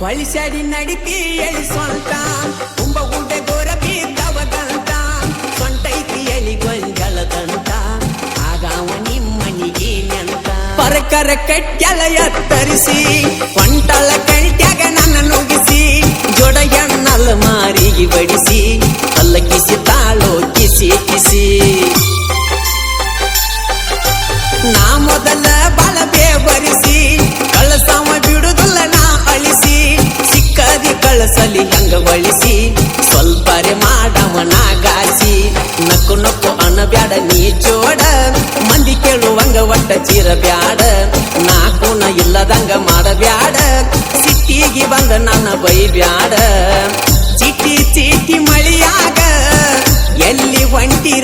ಹೊಳಿಸ್ಯಾಡಿ ನಡಿತಿ ಎಳಿ ಸ್ವಂತ ತುಂಬ ಉಂಡೆ ಗೋರ ಬಿದ್ದವದಂತ ಸೊಂಟೈತಿ ಎಳಿ ಗೊಂಜಲದಂತ ಆಗಾವ ನಿಮ್ಮನಿಗೆ ನೆಂತ ಪರಕರ ಕಟ್ಯಲ ಎತ್ತರಿಸಿ ಹೊಂಟಲ ಕೈಟ್ಯಾಗ ನನ್ನ ನುಗ್ಗಿಸಿ, ಜೋಡ ಎಣ್ಣಲ್ ಮಾರಿಗೆ ಬಡಿಸಿ, ಅಲ್ಲಕಿಸಿ ತಾಳೋ ಕಿಸಿ ಕಿಸಿ. ನಾ ಮೊದಲ ಬಾಳಬೇ ಬರಿಸಿ ಕಳಸಲಿ ಹಂಗ ಬಳಸಿ ಸ್ವಲ್ಪರೆ ಮಾಡವ ನಾ ಗಾಸಿ ನಕ್ಕು ನಕ್ಕು ಅನ್ನಬ್ಯಾಡ ನೀ ಜೋಡ, ಮಂದಿ ಕೇಳುವಂಗ ಒಟ್ಟ ಚೀರ ಬ್ಯಾಡ. ನಾ ಇಲ್ಲದಂಗ ಮಾಡಬ್ಯಾಡ, ಸಿಟ್ಟಿಗೆ ಬಂದ ನನ್ನ ಬೈ ಬ್ಯಾಡ. ಚಿಟ್ಟಿ ಚೀಟಿ ಮಳಿಯಾಗ, ಎಲ್ಲಿ ಒಂಟಿ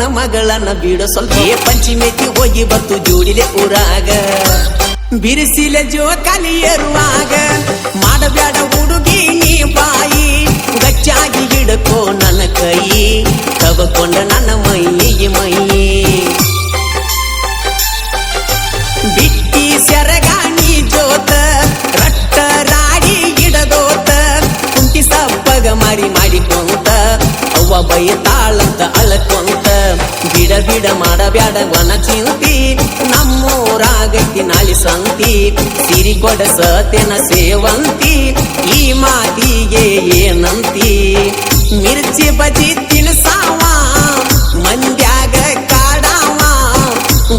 ನಿನ್ನ ಮಗಳನ್ನ ಬಿಡು. ಸ್ವಲ್ಪ ಪಂಚಿ ಪಂಚಿಮೆತಿ ಹೋಗಿ ಬಂತು ಜೋಡಿಲೆ ಊರಾಗ. ಬಿರಿಸಿಲ ಜೋ ಕಲಿಯರುವಾಗ ಮಾಡಬೇಡ ಹುಡುಗಿ ನೀ ಬಾಯಿ. ಗಚ್ಚಾಗಿ ಹಿಡಕೋ ನನ್ನ ಕೈ. ತಗಕೊಂಡ ನನ್ನ ಮೈಯಿಗೆ ಮೈ. ಬಿಟ್ಟಿ ಸೆರಗಾಣಿ ಜೋತ. ರಟ್ಟ ರಾಡಿ ಇಡದೋತ ಕುಂಟಿ ಸಪ್ಪಗ ಮಾರಿ ಮಾಡಿಕೊಂತ. ಅವ್ವ ಬೈತಾಳಂತ ಅಳಕೊಂತ ಬಿಡ ಬಿಡ ಮಾಡಬ್ಯಾಡ ವನ ಚಿಂತಿ. ನಮ್ಮೂರಾಗೈತಿ ನಾಳಿ ಸಂತಿ. ಸಿರಿ ಕೊಡ ಸತ್ಯನ ಸೇವಂತಿ. ಈ ಮಾತಿಗೆ ಏನಂತಿ? ಮಿರ್ಚಿ ಬಜಿ ತಿನ್ಸಾವ. ಮಂದ್ಯಾಗ ಕಾಡಾವ.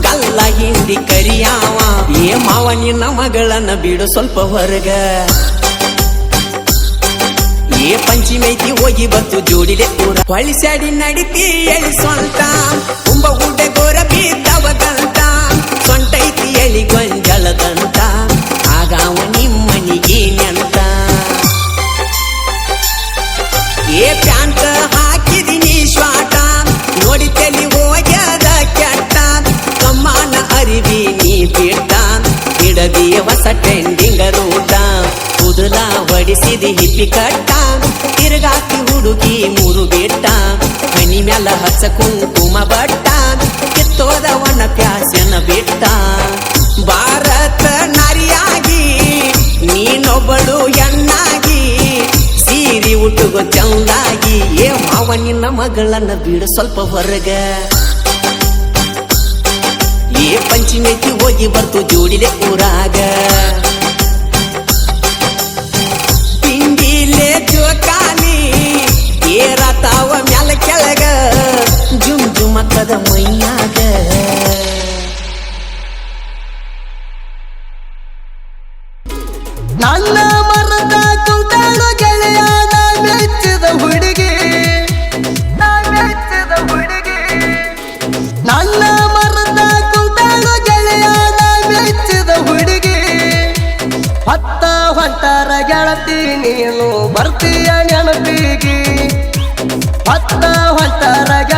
ಗಲ್ಲ ಹಿಂದಿ ಕರಿಯಾವ. ಏ ಮಾವ ನಿನ್ನ ಮಗಳನ್ನ ಬಿಡು ಸ್ವಲ್ಪ ಹೊರಗ. ಏ ಪಂಚಿಮೈತಿ ಹೋಗಿ ಬಂತು ಜೋಡಿಲೆ ಕೂಡ ಹೊಳಿಸ್ಯಾಡಿ ನಡಿತಿ ಎಳಿ ಸ್ವಂತ. ತುಂಬ ಊಟ ಗೋರ ಬಿದ್ದವದಂತ ಹೊಡಿಸಿದಿ ಹಿಪ್ಪಿ ಕಟ್ಟ ತಿರುಗಾಕಿ ಹುಡುಗಿ ಮೂರು ಬೆಟ್ಟ ಹನಿ ಮ್ಯಾಲ ಹಚ್ಚ ಕುಂಕುಮ ಬಟ್ಟ. ಕಿತ್ತೋದವನ ಪ್ಯಾಸನ ಬಿಟ್ಟ. ಭಾರತ ನಾರಿಯಾಗಿ, ನೀನೊಬ್ಬಳು ಎಣ್ಣಾಗಿ ಸೀರಿ ಉಟ್ಟುಗೋ ಚಂದಾಗಿ ಏ ಮಾವ, ನಿನ್ನ ಮಗಳನ್ನ ಬಿಡು ಸ್ವಲ್ಪ ಹೊರಗ. ಏ ಪಂಚಿಮೆತಿ ಹೋಗಿ ಬರ್ತು ಜೋಡಿದೆ ಊರಾಗ. ಹತ್ತ ಹೊಂಟರ ಗೆಳತಿ ನೀನು ಬರ್ತೀಯ ನೆನಪಿಗೆ. ಹತ್ತ ಹೊಂಟಾರ